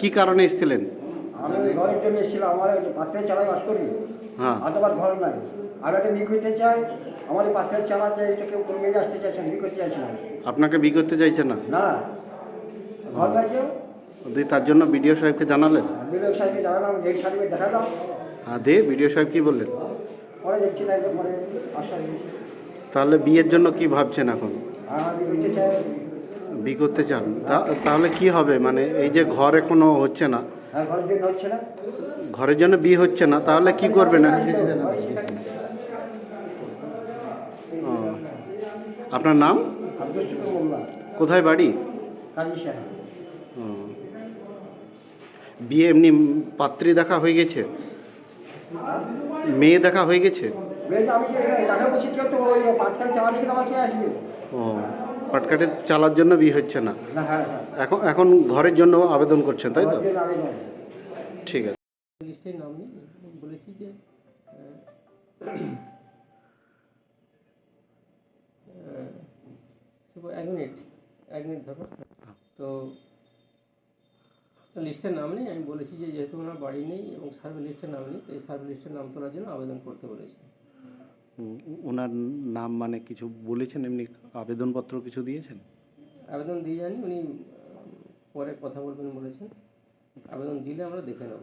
কি কারণে এসেছিলেন? আমি ওই ঘরের জন্য এসেছিলাম আমার পাত্রের চালায় বাস করি। হ্যাঁ। আর তোমার ঘর নাই। আমি একটা বিয়ে করতে চাই আমার এই পাত্রের চালাতে এটা কেউ কোনো মেয়ে আসতে চাইছে না বিয়ে করতে চাইছে না আপনাকে বি করতে চাইছে না? না। ঘর নাই কেউ? তার জন্য বিডিও সাহেবকে জানালেন? বিলোক সাহেবকে জানালাম ডেট সার্টিফিকেট দেখালাম। হ্যাঁ দিয়ে বিডিও সাহেব কি বললেন? পরে দেখছি না পরে আশ্বাস তাহলে বিয়ের জন্য কি ভাবছেন এখন? আমি বিয়ে চাই। বি করতে চান তাহলে কি হবে? মানে এই যে ঘর এখনও হচ্ছে না। ঘরের জন্য হচ্ছে না? ঘরের জন্য বিয়ে হচ্ছে না তাহলে কি করবে না। আপনার নাম? কোথায় বাড়ি। বিয়ে এমনি পাত্রী দেখা হয়ে গেছে? মেয়ে দেখা হয়ে গেছে? ও। পাটকাটে চালার জন্য বিয়ে হচ্ছে না। হ্যাঁ হ্যাঁ। এখন এখন ঘরের জন্য আবেদন করছেন তাই তো? ঠিক আছে। লিস্টের নাম নেই বলেছি যে এক মিনিট এক মিনিট ধরো। তো লিস্টের নাম নেই আমি বলেছি যে যেহেতু ওনার বাড়ি নেই এবং সার্ভে লিস্টের নাম নেই তো এই সার্ভে লিস্টের নাম তোলার জন্য আবেদন করতে বলেছি। ওনার নাম মানে কিছু বলেছেন? এমনি আবেদনপত্র কিছু দিয়েছেন? আবেদন দিয়ে জানি উনি পরে কথা বলবেন বলেছেন। আবেদন দিলে আমরা দেখে নেব।